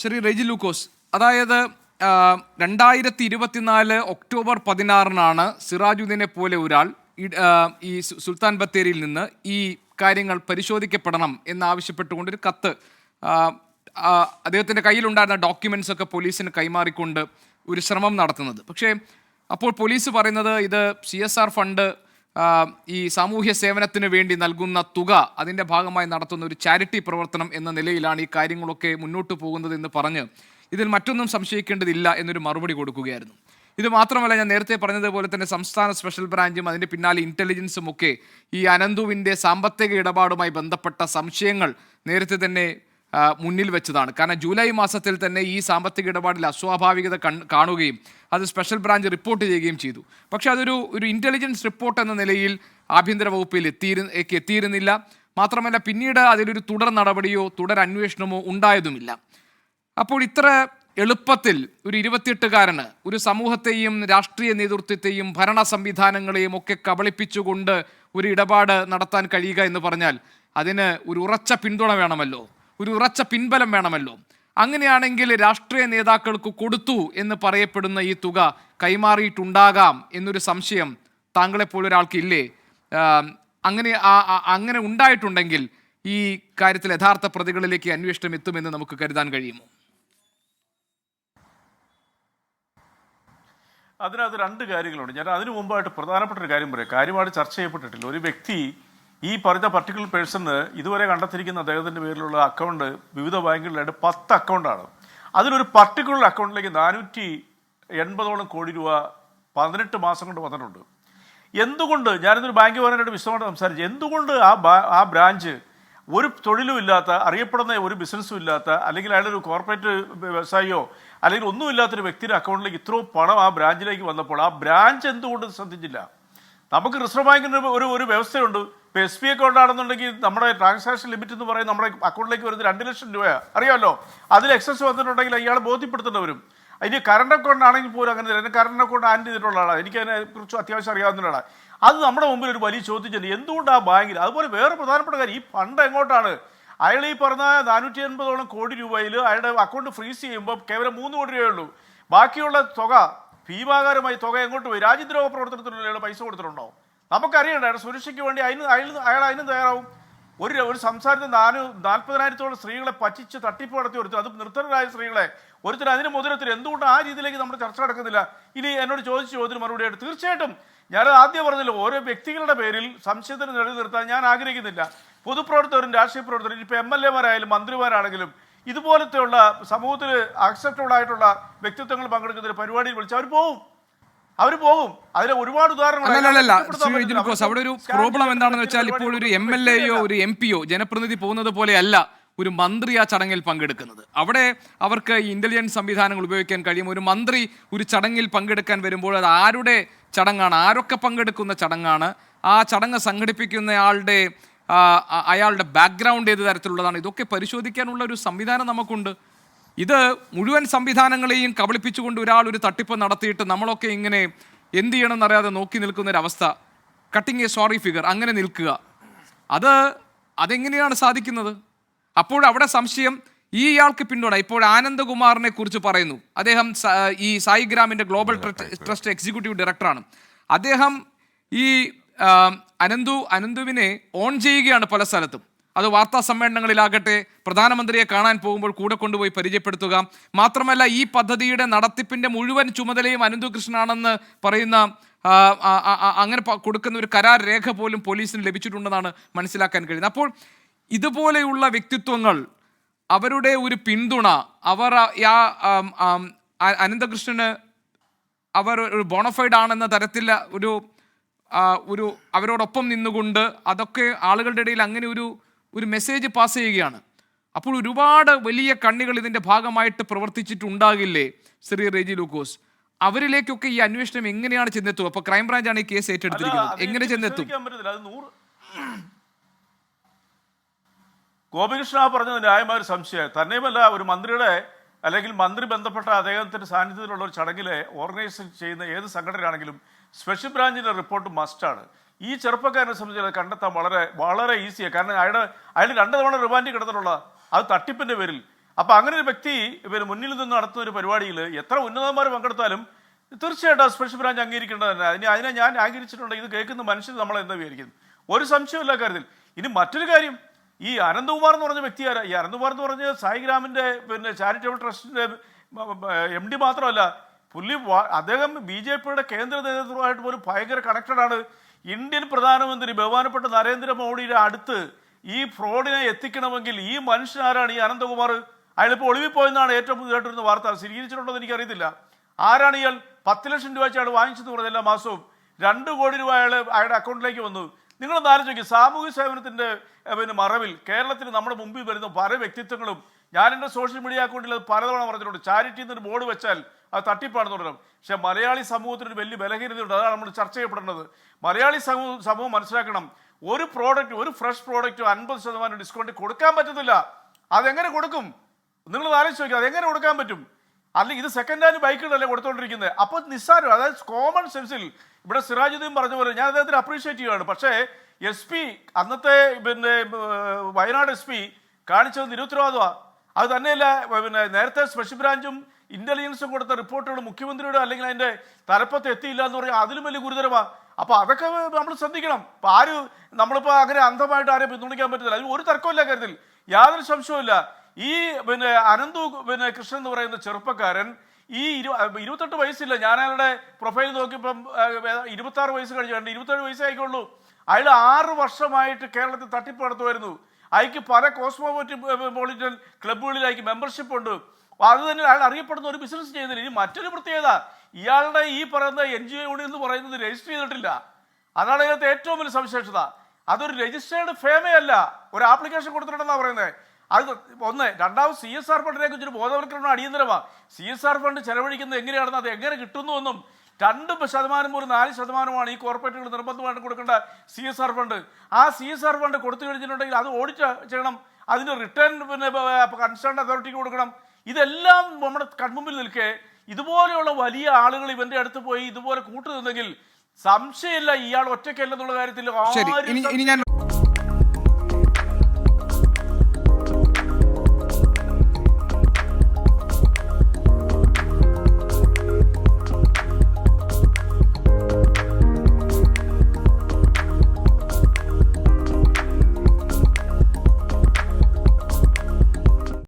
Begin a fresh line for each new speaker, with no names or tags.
ശ്രീ റെജി ലൂക്കോസ് അതായത് രണ്ടായിരത്തി ഇരുപത്തിനാല് ഒക്ടോബർ പതിനാറിനാണ് സിറാജുദ്ദീനെ പോലെ ഒരാൾ ഈ- സുൽത്താൻ ബത്തേരിയിൽ നിന്ന് ഈ കാര്യങ്ങൾ പരിശോധിക്കപ്പെടണം എന്നാവശ്യപ്പെട്ടുകൊണ്ട് ഒരു കത്ത് അദ്ദേഹത്തിന്റെ കയ്യിലുണ്ടായിരുന്ന ഡോക്യുമെൻസ് ഒക്കെ പോലീസിന് കൈമാറിക്കൊണ്ട് ഒരു ശ്രമം നടത്തുന്നത്. പക്ഷേ അപ്പോൾ പോലീസ് പറയുന്നത് ഇത് സി ഫണ്ട് ഈ സാമൂഹ്യ സേവനത്തിന് വേണ്ടി നൽകുന്ന തുക അതിന്റെ ഭാഗമായി നടത്തുന്ന ഒരു ചാരിറ്റി പ്രവർത്തനം എന്ന നിലയിലാണ് ഈ കാര്യങ്ങളൊക്കെ മുന്നോട്ട് പോകുന്നത് എന്ന് പറഞ്ഞ് ഇതിൽ മറ്റൊന്നും സംശയിക്കേണ്ടതില്ല എന്നൊരു മറുപടി കൊടുക്കുകയായിരുന്നു. ഇത് മാത്രമല്ല ഞാൻ നേരത്തെ പറഞ്ഞതുപോലെ തന്നെ സംസ്ഥാന സ്പെഷ്യൽ ബ്രാഞ്ചും അതിന്റെ പിന്നാലെ ഇന്റലിജൻസും ഒക്കെ ഈ അനന്തുവിന്റെ സാമ്പത്തിക ഇടപാടുമായി ബന്ധപ്പെട്ട സംശയങ്ങൾ നേരത്തെ തന്നെ മുന്നിൽ വെച്ചതാണ്. കാരണം ജൂലൈ മാസത്തിൽ തന്നെ ഈ സാമ്പത്തിക ഇടപാടിൽ അസ്വാഭാവികത കാണുകയും അത് സ്പെഷ്യൽ ബ്രാഞ്ച് റിപ്പോർട്ട് ചെയ്യുകയും ചെയ്തു. പക്ഷേ അതൊരു ഒരു ഇന്റലിജൻസ് റിപ്പോർട്ട് എന്ന നിലയിൽ ആഭ്യന്തര വകുപ്പിൽ എത്തിയിരു എത്തിയിരുന്നില്ല. മാത്രമല്ല പിന്നീട് അതിലൊരു തുടർ നടപടിയോ തുടർ അന്വേഷണമോ ഉണ്ടായതുമില്ല. അപ്പോൾ ഇത്ര എളുപ്പത്തിൽ ഒരു ഇരുപത്തിയെട്ടുകാരന് ഒരു സമൂഹത്തെയും രാഷ്ട്രീയ നേതൃത്വത്തെയും ഭരണ സംവിധാനങ്ങളെയും ഒക്കെ കബളിപ്പിച്ചുകൊണ്ട് ഒരു ഇടപാട് നടത്താൻ കഴിയുക എന്ന് പറഞ്ഞാൽ അതിന് ഒരു ഉറച്ച പിന്തുണ വേണമല്ലോ. ഒരു ഉറച്ച പിൻബലം വേണമല്ലോ. അങ്ങനെയാണെങ്കിൽ രാഷ്ട്രീയ നേതാക്കൾക്ക് കൊടുത്തു എന്ന് പറയപ്പെടുന്ന ഈ തുക കൈമാറിയിട്ടുണ്ടാകാം എന്നൊരു സംശയം താങ്കളെപ്പോലൊരാൾക്ക് ഇല്ലേ? അങ്ങനെ അങ്ങനെ ഉണ്ടായിട്ടുണ്ടെങ്കിൽ ഈ കാര്യത്തിൽ യഥാർത്ഥ പ്രതികളിലേക്ക് അന്വേഷണം എത്തുമെന്ന് നമുക്ക് കരുതാൻ കഴിയുമോ?
അതിനകത്ത് രണ്ട് കാര്യങ്ങളുണ്ട്. ഞാൻ അതിനു മുമ്പായിട്ട് പ്രധാനപ്പെട്ട ഒരു കാര്യം പറയാം. കാര്യമായിട്ട് ചർച്ച ചെയ്യപ്പെട്ടിട്ടില്ല. ഒരു വ്യക്തി ഈ പറഞ്ഞ പർട്ടിക്കുലർ പേഴ്സണ് ഇതുവരെ കണ്ടെത്തിയിരിക്കുന്ന അദ്ദേഹത്തിന്റെ പേരിലുള്ള അക്കൗണ്ട് വിവിധ ബാങ്കുകളിലായിട്ട് പത്ത് അക്കൗണ്ടാണ് അതിലൊരു പർട്ടിക്കുലർ അക്കൗണ്ടിലേക്ക് നാനൂറ്റി എൺപതോളം കോടി രൂപ പതിനെട്ട് മാസം കൊണ്ട് വന്നിട്ടുണ്ട്. എന്തുകൊണ്ട് ഞാനിതൊരു ബാങ്ക് പറഞ്ഞിട്ട് വിശദമായിട്ട് സംസാരിച്ചു എന്തുകൊണ്ട് ആ ആ ബ്രാഞ്ച് ഒരു തൊഴിലും ഇല്ലാത്ത അറിയപ്പെടുന്ന ഒരു ബിസിനസ്സും ഇല്ലാത്ത അല്ലെങ്കിൽ ഒരു കോർപ്പറേറ്റ് വ്യവസായിയോ അല്ലെങ്കിൽ ഒന്നുമില്ലാത്തൊരു വ്യക്തിയുടെ അക്കൗണ്ടിലേക്ക് ഇത്രയും പണം ആ ബ്രാഞ്ചിലേക്ക് വന്നപ്പോൾ ആ ബ്രാഞ്ച് എന്തുകൊണ്ട് ശ്രദ്ധിച്ചില്ല? നമുക്ക് റിസർവ് ബാങ്കിന് ഒരു ഒരു വ്യവസ്ഥയുണ്ട്. ഇപ്പോൾ എസ് ബി അക്കൗണ്ട് ആണെന്നുണ്ടെങ്കിൽ നമ്മുടെ ട്രാൻസാക്ഷൻ ലിമിറ്റ് എന്ന് പറയുന്നത് നമ്മുടെ അക്കൗണ്ടിലേക്ക് വരുന്നത് രണ്ട് ലക്ഷം രൂപയാണ് അറിയാമല്ലോ അതിൽ എക്സസ് വന്നിട്ടുണ്ടെങ്കിൽ അയാൾ ബോധ്യപ്പെടുത്തേണ്ടി വരും അതിന് കറണ്ട് അക്കൗണ്ട് ആണെങ്കിൽ പോലും അങ്ങനെ തന്നെ കറണ്ട് അക്കൗണ്ട് ആൻഡ് ചെയ്തിട്ടുള്ള ആളാണ് എനിക്ക് അതിനെ കുറിച്ച് അത്യാവശ്യം അറിയാവുന്ന ആളാണ് അത് നമ്മുടെ മുമ്പിൽ ഒരു വലിയ ചോദ്യം എന്തുകൊണ്ട് ആ ബാങ്കിൽ? അതുപോലെ വേറെ പ്രധാനപ്പെട്ട കാര്യം ഈ ഫണ്ട് എങ്ങോട്ടാണ്? അയാൾ ഈ പറഞ്ഞ നാനൂറ്റി എൺപതോളം കോടി രൂപയിൽ അയാളുടെ അക്കൗണ്ട് ഫ്രീസ് ചെയ്യുമ്പോൾ കേവലം മൂന്ന് കോടി രൂപയേ ഉള്ളൂ. ബാക്കിയുള്ള തുക ഭീമാകാരമായി തുക എങ്ങോട്ട് പോയി? രാജ്യദ്രോഹ പ്രവർത്തനത്തിനുള്ള പൈസ കൊടുത്തിട്ടുണ്ടോ? നമുക്കറിയണ്ട അയാളുടെ സുരക്ഷയ്ക്ക് വേണ്ടി അതിന് അയാൾ അയാൾ അതിനും തയ്യാറാവും. ഒരു ഒരു സംസാരത്തിൽ നാല് നാൽപ്പതിനായിരത്തോളം സ്ത്രീകളെ പറ്റിച്ച് തട്ടിപ്പ് നടത്തി ഒരുത്തർ അത് നിർത്തരായ സ്ത്രീകളെ ഒരുത്തർ അതിന് മുതലത്തിൽ എന്തുകൊണ്ട് ആ രീതിയിലേക്ക് നമ്മൾ ചർച്ച നടക്കുന്നില്ല? ഇനി എന്നോട് ചോദിച്ച ചോദ്യത്തിന് മറുപടി ആയിട്ട് തീർച്ചയായിട്ടും ഞാൻ ആദ്യം പറഞ്ഞില്ല ഓരോ വ്യക്തികളുടെ പേരിൽ സംശയത്തിന് നിലനിർത്താൻ ഞാൻ ആഗ്രഹിക്കുന്നില്ല. പൊതുപ്രവർത്തകരും രാഷ്ട്രീയ പ്രവർത്തകരും ഇപ്പോൾ എം എൽ എമാരായാലും മന്ത്രിമാരാണെങ്കിലും ഇതുപോലത്തെയുള്ള സമൂഹത്തിൽ അക്സെപ്റ്റബിൾ ആയിട്ടുള്ള വ്യക്തിത്വങ്ങൾ പങ്കെടുക്കുന്ന ഒരു പരിപാടിയിൽ വിളിച്ച് അവർ പോകും അവർ പോകും. അതിന് ഒരുപാട് ഉദാഹരണങ്ങൾ.
അവിടെ ഒരു പ്രോബ്ലം എന്താണെന്ന് വെച്ചാൽ ഇപ്പോൾ ഒരു എം എൽ എയോ ഒരു എം പിയോ ജനപ്രതിനിധി പോകുന്നത് പോലെയല്ല ഒരു മന്ത്രി ആ ചടങ്ങിൽ പങ്കെടുക്കുന്നത്. അവിടെ അവർക്ക് ഈ ഇന്റലിജൻസ് സംവിധാനങ്ങൾ ഉപയോഗിക്കാൻ കഴിയും. ഒരു മന്ത്രി ഒരു ചടങ്ങിൽ പങ്കെടുക്കാൻ വരുമ്പോൾ അത് ആരുടെ ചടങ്ങാണ്? ആരൊക്കെ പങ്കെടുക്കുന്ന ചടങ്ങാണ്? ആ ചടങ്ങ് സംഘടിപ്പിക്കുന്നയാളുടെ അയാളുടെ ബാക്ക്ഗ്രൗണ്ട് ഏത് തരത്തിലുള്ളതാണ്? ഇതൊക്കെ പരിശോധിക്കാനുള്ള ഒരു സംവിധാനം നമുക്കുണ്ട്. ഇത് മുഴുവൻ സംവിധാനങ്ങളെയും കബളിപ്പിച്ചുകൊണ്ട് ഒരാൾ ഒരു തട്ടിപ്പ് നടത്തിയിട്ട് നമ്മളൊക്കെ ഇങ്ങനെ എന്ത് ചെയ്യണമെന്നറിയാതെ നോക്കി നിൽക്കുന്നൊരവസ്ഥ. കട്ടിങ് എ സോറി ഫിഗർ അങ്ങനെ നിൽക്കുക. അത് അതെങ്ങനെയാണ് സാധിക്കുന്നത്? അപ്പോൾ അവിടെ സംശയം ഈ ഇയാൾക്ക് പിന്തുണ. ഇപ്പോൾ ആനന്ദകുമാറിനെ കുറിച്ച് പറയുന്നു. അദ്ദേഹം ഈ സായിഗ്രാമിന്റെ ഗ്ലോബൽ ട്രസ്റ്റ് ട്രസ്റ്റ് എക്സിക്യൂട്ടീവ് ഡയറക്ടറാണ് അദ്ദേഹം ഈ അനന്തു അനന്തുവിനെ ഓൺ ചെയ്യുകയാണ് പല സ്ഥലത്തും. അത് വാർത്താ സമ്മേളനങ്ങളിലാകട്ടെ പ്രധാനമന്ത്രിയെ കാണാൻ പോകുമ്പോൾ കൂടെ കൊണ്ടുപോയി പരിചയപ്പെടുത്തുക. മാത്രമല്ല ഈ പദ്ധതിയുടെ നടത്തിപ്പിന്റെ മുഴുവൻ ചുമതലയും അനന്തു കൃഷ്ണനാണെന്ന് പറയുന്ന അങ്ങനെ കൊടുക്കുന്ന ഒരു കരാർ രേഖ പോലും പോലീസിന് ലഭിച്ചിട്ടുണ്ടെന്നാണ് മനസ്സിലാക്കാൻ കഴിയുന്നത്. അപ്പോൾ ഇതുപോലെയുള്ള വ്യക്തിത്വങ്ങൾ അവരുടെ ഒരു പിന്തുണ അവർ ആ- അനന്തകൃഷ്ണന് അവർ ഒരു ബോണഫൈഡ് ആണെന്ന തരത്തിൽ ഒരു ഒരു അവരോടൊപ്പം നിന്നുകൊണ്ട് അതൊക്കെ ആളുകളുടെ ഇടയിൽ അങ്ങനെ ഒരു ഒരു മെസ്സേജ് പാസ് ചെയ്യുകയാണ്. അപ്പോൾ ഒരുപാട് വലിയ കണ്ണികൾ ഇതിന്റെ ഭാഗമായിട്ട് പ്രവർത്തിച്ചിട്ടുണ്ടാകില്ലേ? ശ്രീ റെജി ലൂക്കോസ് അവരിലേക്കൊക്കെ ഈ അന്വേഷണം എങ്ങനെയാണ് ചെന്നെത്തുക? അപ്പൊ ആണ് ഈ കേസ് ഏറ്റെടുത്തിരിക്കുന്നത്. എങ്ങനെ ചെന്നെത്തും.
ഗോപികൃഷ്ണ പറഞ്ഞത് ന്യായമായ ഒരു സംശയം തന്നെയുമല്ല ഒരു മന്ത്രിയുടെ അല്ലെങ്കിൽ മന്ത്രി ബന്ധപ്പെട്ട അദ്ദേഹത്തിന്റെ സാന്നിധ്യത്തിലുള്ള ഒരു ചടങ്ങിൽ ഓർഗനൈസ് ചെയ്യുന്ന ഏത് സംഘടനയാണെങ്കിലും സ്പെഷ്യൽ ബ്രാഞ്ചിന്റെ റിപ്പോർട്ട് മസ്റ്റാണ് ഈ ചെറുപ്പക്കാരനെ സംബന്ധിച്ച് കണ്ടെത്താൻ വളരെ വളരെ ഈസിയാണ് കാരണം അയാളുടെ അയാൾ രണ്ട് തവണ റിമാൻഡ് കിടന്നിട്ടുള്ള അത് തട്ടിപ്പിന്റെ പേരിൽ. അപ്പോൾ അങ്ങനെ ഒരു വ്യക്തി ഇവർ മുന്നിൽ നിന്ന് നടത്തുന്ന ഒരു പരിപാടിയിൽ എത്ര ഉന്നതന്മാർ പങ്കെടുത്താലും തീർച്ചയായിട്ടും ആ സ്പെഷ്യൽ ബ്രാഞ്ച് അംഗീകരിക്കേണ്ടത് തന്നെ. അതിന് അതിനെ ഞാൻ അംഗീകരിച്ചിട്ടുണ്ട് ഇത് കേൾക്കുന്ന മനുഷ്യർ നമ്മളെ എന്താ വിചാരിക്കുന്നു? ഒരു സംശയമില്ല കാര്യത്തിൽ. ഇനി മറ്റൊരു കാര്യം. ഈ അനന്തകുമാർ എന്ന് പറഞ്ഞ വ്യക്തി ആരാ? ഈ അനന്തകുമാർ എന്ന് പറഞ്ഞ സായിഗ്രാമിന്റെ പിന്നെ ചാരിറ്റബിൾ ട്രസ്റ്റിന്റെ എം ഡി മാത്രമല്ല പുള്ളി അദ്ദേഹം ബി ജെ പിയുടെ കേന്ദ്ര നേതൃത്വമായിട്ട് പോലും ഭയങ്കര കണക്റ്റഡ് ആണ്. ഇന്ത്യൻ പ്രധാനമന്ത്രി ബഹുമാനപ്പെട്ട നരേന്ദ്രമോദിയുടെ അടുത്ത് ഈ ഫ്രോഡിനെ എത്തിക്കണമെങ്കിൽ ഈ മനുഷ്യൻ ആരാണ് ഈ അനന്തകുമാർ? അയാളിപ്പോൾ ഒളിവിപ്പോയെന്നാണ് ഏറ്റവും പുതിയതായിട്ട് വരുന്ന വാർത്ത സ്ഥിരീകരിച്ചിട്ടുണ്ടോ എന്ന് എനിക്കറിയത്തില്ല. ആരാണ് ഇയാൾ? പത്ത് ലക്ഷം രൂപ വെച്ച് അയാൾ വാങ്ങിച്ചെന്ന് പറഞ്ഞ എല്ലാ മാസവും രണ്ട് കോടി രൂപ അയാൾ അയാളുടെ അക്കൗണ്ടിലേക്ക് വന്നു. നിങ്ങൾ ആലോചിക്കും. സാമൂഹ്യ സേവനത്തിന്റെ പിന്നെ മറവിൽ കേരളത്തിൽ നമ്മുടെ മുമ്പിൽ വരുന്ന പല വ്യക്തിത്വങ്ങളും ഞാൻ എന്റെ സോഷ്യൽ മീഡിയ അക്കൗണ്ടിൽ അത് പലതവണ പറഞ്ഞിട്ടുണ്ട്. ചാരിറ്റി എന്നൊരു ബോർഡ് വെച്ചാൽ അത് തട്ടിപ്പാണെന്ന് പറഞ്ഞു. പക്ഷേ മലയാളി സമൂഹത്തിന് വലിയ ബലഹീനതയുണ്ട്. അതാണ് നമ്മൾ ചർച്ച ചെയ്യപ്പെടേണ്ടത്. മലയാളി സമൂഹം സമൂഹം മനസ്സിലാക്കണം. ഒരു പ്രോഡക്റ്റ് ഒരു ഫ്രഷ് പ്രോഡക്റ്റ് അൻപത് ശതമാനം ഡിസ്കൗണ്ട് കൊടുക്കാൻ പറ്റത്തില്ല. അതെങ്ങനെ കൊടുക്കും? നിങ്ങൾ ആലോചിച്ച് നോക്കി അതെങ്ങനെ കൊടുക്കാൻ പറ്റും? അല്ലെങ്കിൽ ഇത് സെക്കൻഡ് ഹാൻഡ് ബൈക്കുകളല്ലേ കൊടുത്തോണ്ടിരിക്കുന്നത് അപ്പോൾ നിസ്സാരം അതായത് കോമൺ സെൻസിൽ ഇവിടെ സിറാജുദ്ദീൻ പറഞ്ഞ പോലെ ഞാൻ അദ്ദേഹത്തിന് അപ്രീഷിയേറ്റ് ചെയ്യുകയാണ് പക്ഷേ എസ് പി അന്നത്തെ പിന്നെ വയനാട് എസ് പി കാണിച്ചത് നിരുത്തരവാദമാണ് അത് തന്നെയല്ല പിന്നെ നേരത്തെ സ്പെഷ്യൽ ബ്രാഞ്ചും ഇന്റലിജൻസും കൊടുത്ത റിപ്പോർട്ടുകൾ മുഖ്യമന്ത്രിയുടെ അല്ലെങ്കിൽ അതിന്റെ തലപ്പത്ത് എത്തിയില്ല എന്ന് പറഞ്ഞാൽ അതിലും വലിയ ഗുരുതരമാണ് അപ്പൊ അതൊക്കെ നമ്മൾ ശ്രദ്ധിക്കണം. അപ്പൊ ആര് നമ്മളിപ്പോ അങ്ങനെ അന്ധമായിട്ട് ആരെയും പിന്തുണയ്ക്കാൻ പറ്റത്തില്ല. അതിന് ഒരു തർക്കമില്ല കാര്യത്തിൽ. യാതൊരു സംശയവുമില്ല. ഈ പിന്നെ അനന്തു പിന്നെ കൃഷ്ണൻ എന്ന് പറയുന്ന ചെറുപ്പക്കാരൻ ഈ ഇരു ഇരുപത്തെട്ട് വയസ്സില്ല. ഞാൻ അയാളുടെ പ്രൊഫൈൽ നോക്കിയപ്പം ഇരുപത്തി ആറ് വയസ്സ് കഴിഞ്ഞു. രണ്ട് ഇരുപത്തേഴ് വയസ്സായിക്കുള്ളൂ അയാൾ ആറ് വർഷമായിട്ട് കേരളത്തിൽ തട്ടിപ്പ് നടത്തുമായിരുന്നു. അയക്ക് പല കോസ്മോപോളിറ്റൻ ക്ലബ്ബുകളിലേക്ക് മെമ്പർഷിപ്പ് ഉണ്ട്. അത് തന്നെ അയാൾ അറിയപ്പെടുന്ന ഒരു ബിസിനസ് ചെയ്യുന്നില്ല ഇനി മറ്റൊരു പ്രത്യേകത. ഇയാളുടെ ഈ പറയുന്ന എൻ ജി ഒ യൂണിയൻ എന്ന് പറയുന്നത് രജിസ്റ്റർ ചെയ്തിട്ടില്ല. അതാണ് ഇതിനകത്ത് ഏറ്റവും വലിയ സവിശേഷത. അതൊരു രജിസ്റ്റേർഡ് ഫേമേ അല്ല. ഒരു ആപ്ലിക്കേഷൻ കൊടുത്തിട്ടുണ്ടെന്നാണ് പറയുന്നത് അത് ഒന്ന് രണ്ടാമത് സി എസ് ആർ ഫണ്ടിനെ കുറിച്ചൊരു ബോധവൽക്കരണം അടിയന്തരമാണ് സി എസ് ആർ ഫണ്ട് ചെലവഴിക്കുന്നത് എങ്ങനെയാണെന്ന് അത് എങ്ങനെ കിട്ടുന്നു എന്നും രണ്ട് ശതമാനം ഒരു നാല് ശതമാനമാണ് ഈ കോർപ്പറേറ്റുകൾ നിർബന്ധമായിട്ട് കൊടുക്കേണ്ട സി എസ് ആർ ഫണ്ട് ആ സി എസ് ആർ ഫണ്ട് കൊടുത്തു കഴിഞ്ഞിട്ടുണ്ടെങ്കിൽ അത് ഓഡിറ്റ് ചെയ്യണം. അതിന് റിട്ടേൺ പിന്നെ കൺസേൺ അതോറിറ്റിക്ക് കൊടുക്കണം. ഇതെല്ലാം നമ്മുടെ കൺമുമ്പിൽ നിൽക്കെ ഇതുപോലെയുള്ള വലിയ ആളുകൾ ഇവന്റെ അടുത്ത് പോയി ഇതുപോലെ കൂട്ടുനിന്നെങ്കിൽ സംശയമില്ല ഇയാൾ ഒറ്റയ്ക്കല്ലെന്നുള്ള കാര്യത്തിൽ
ഇനി ഇനി ഞാൻ